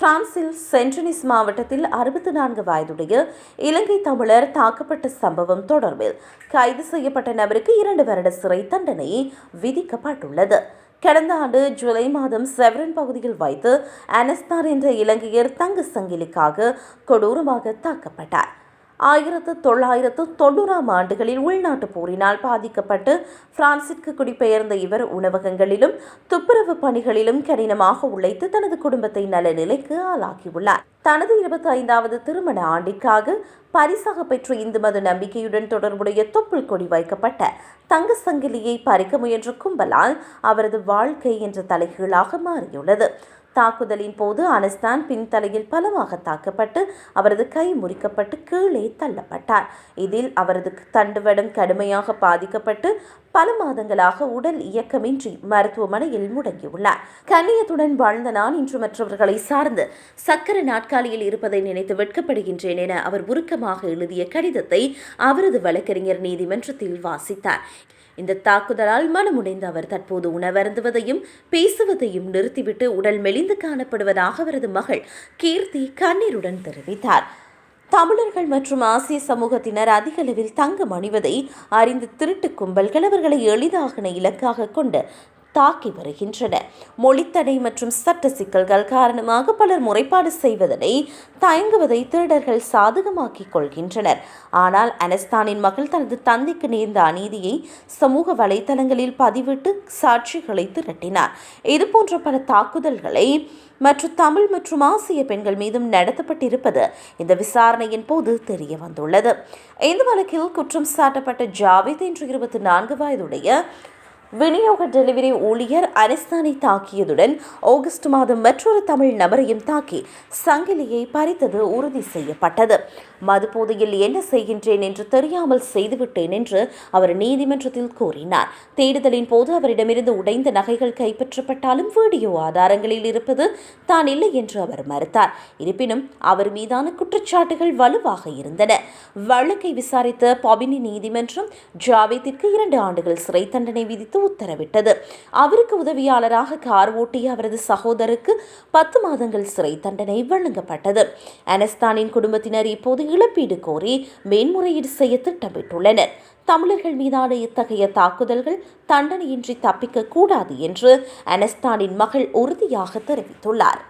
பிரான்சில் சென்டனிஸ் மாவட்டத்தில் அறுபத்தி நான்கு வயதுடைய இலங்கை தமிழர் தாக்கப்பட்ட சம்பவம் தொடர்பில் கைது செய்யப்பட்ட நபருக்கு இரண்டு வருட சிறை தண்டனை விதிக்கப்பட்டுள்ளது. கடந்த ஆண்டு ஜூலை மாதம் செவரன் பகுதியில் வைத்து அனஸ்தார் என்ற இலங்கையர் தங்க சங்கிலிக்காக கொடூரமாக தாக்கப்பட்டார். ஆயிரத்து தொள்ளாயிரத்து தொண்ணூறாம் ஆண்டுகளில் உள்நாட்டு போரினால் பாதிக்கப்பட்டு பிரான்சிற்கு குடிபெயர்ந்த இவர் உணவகங்களிலும் துப்புரவு பணிகளிலும் கடினமாக உழைத்து தனது குடும்பத்தை நல்ல நிலைக்கு ஆளாக்கியுள்ளார். தனது இருபத்தி ஐந்தாவது திருமண ஆண்டிற்காக பரிசாக பெற்ற இந்து மத நம்பிக்கையுடன் தொடர்புடைய தொப்புள் கொடி வைக்கப்பட்ட தங்க சங்கிலியை பறிக்க முயன்ற கும்பலால் அவரது வாழ்க்கை என்ற தலைகீழாக மாறியுள்ளது. தாக்குதலின் போது அனஸ்தான் பின்தலையில் பலமாக தாக்கப்பட்டு அவரது கை முறிக்கப்பட்டு கீழே தள்ளப்பட்டார். இதில் அவரது தண்டுவடம் கடுமையாக பாதிக்கப்பட்டு பல மாதங்களாக உடல் இயக்கமின்றி மருத்துவமனையில் முடங்கியுள்ளார். கண்ணியத்துடன் வாழ்ந்த நான் இன்று மற்றவர்களை சார்ந்து சக்கர நாட்காலியில் இருப்பதை நினைத்து வெட்கப்படுகின்றேன் என அவர் உருக்கமாக எழுதிய கடிதத்தை அவரது வழக்கறிஞர் நீதிமன்றத்தில் வாசித்தார். இந்த தாக்குதலால் மனமுடைந்த அவர் தற்போது உணவருந்துவதையும் பேசுவதையும் நிறுத்திவிட்டு உடல் மெலிந்து காணப்படுவதாக அவரது மகள் கீர்த்தி கண்ணீருடன் தெரிவித்தார். தமிழர்கள் மற்றும் ஆசிய சமூகத்தினர் அதிகளவில் தங்கம் அணிவதை அறிந்து திருட்டு கும்பல்கள் அவர்களை எளிதாக இலக்காக கொண்டு தாக்கி வருகின்றன. மொழித்தடை மற்றும் சட்ட சிக்கல்கள் காரணமாக பலர் முறைப்பாடு செய்வதனை தயங்குவதை திருடர்கள் சாதகமாக்கிக் கொள்கின்றனர். ஆனால் அனஸ்தானின் மகள் தனது தந்தைக்கு நேர்ந்த அநீதியை சமூக வலைதளங்களில் பதிவிட்டு சாட்சிகளை திரட்டினார். இதுபோன்ற பல தாக்குதல்களை மற்றும் தமிழ் மற்றும் ஆசிய பெண்கள் மீதும் நடத்தப்பட்டிருப்பது இந்த விசாரணையின் போது தெரிய வந்துள்ளது. இந்த வழக்கில் குற்றம் சாட்டப்பட்ட ஜாவேத் என்ற இருபத்தி நான்கு வயதுடைய விநியோக டெலிவரி ஊழியர் அனிஸ்தானை தாக்கியதுடன் ஆகஸ்ட் மாதம் மற்றொரு தமிழ் நபரையும் தாக்கி சங்கிலியை பறித்தது உறுதி செய்யப்பட்டது. மதுபோதையில் என்ன செய்கின்றேன் என்று தெரியாமல் செய்துவிட்டேன் என்று அவர் நீதிமன்றத்தில் கூறினார். தேடுதலின் போது அவரிடமிருந்து உடைந்த நகைகள் கைப்பற்றப்பட்டாலும் வீடியோ ஆதாரங்களில் இருப்பது தான் இல்லை என்று அவர் மறுத்தார். இருப்பினும் அவர் மீதான குற்றச்சாட்டுகள் வலுவாக இருந்தன. வழக்கை விசாரித்த பபினி நீதிமன்றம் ஜாவேத்திற்கு இரண்டு ஆண்டுகள் சிறை தண்டனை விதித்து உத்தரவிட்டது. அவருக்கு உதவியாளராக கார் ஓட்டிய அவரது சகோதரருக்கு பத்து மாதங்கள் சிறை தண்டனை வழங்கப்பட்டது. அனஸ்தானின் குடும்பத்தினர் இப்போது இழப்பீடு கோரி மேன்முறையீடு செய்ய திட்டமிட்டுள்ளனர். தமிழர்கள் மீதான இத்தகைய தாக்குதல்கள் தண்டனையின்றி தப்பிக்க கூடாது என்று அனஸ்தானின் மகள் உறுதியாக தெரிவித்துள்ளார்.